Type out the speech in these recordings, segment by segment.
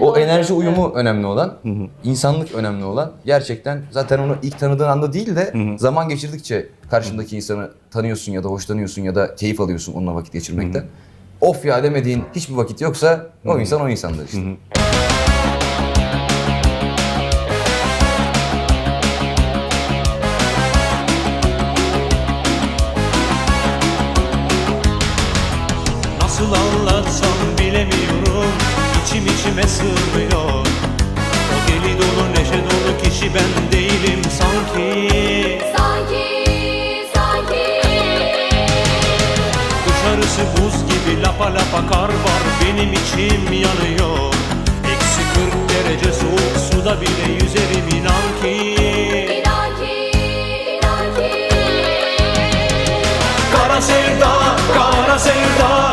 O doğru enerji uyumu önemli olan, insanlık önemli olan. Gerçekten zaten onu ilk tanıdığın anda değil de zaman geçirdikçe karşındaki insanı tanıyorsun ya da hoşlanıyorsun ya da keyif alıyorsun onunla vakit geçirmekten. Of ya demediğin hiçbir vakit yoksa o insan o insandır işte. Nasıl anlatsam bilemiyorum İçim içime sığmıyor. O deli dolu neşe dolu kişi ben değilim sanki. Sanki, sanki. Dışarısı buz gibi lapa lapa kar var. Benim içim yanıyor. Eksi 40 derece soğuk suda bile yüzerim inan ki. İnan ki, inan ki. Kara sevda, kara sevda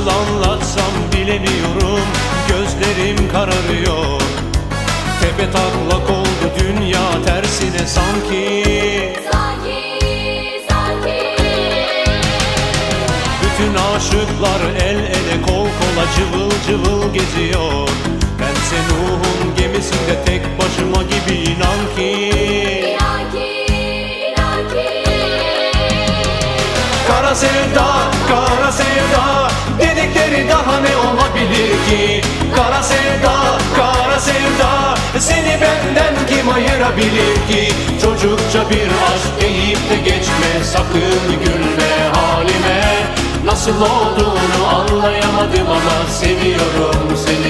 Nasıl anlatsam bilemiyorum. Gözlerim kararıyor. Tepe taklak oldu dünya tersine sanki. Sanki, sanki. Bütün aşıklar el ele kol kola cıvıl cıvıl geziyor. Bense Nuh'un gemisinde tek Kara sevda, kara sevda. Dedikleri daha ne olabilir ki? Kara sevda, kara sevda. Seni benden kim ayırabilir ki? Çocukça bir aşk deyip de geçme. Sakın gülme halime. Nasıl olduğunu anlayamadım ama Seviyorum seni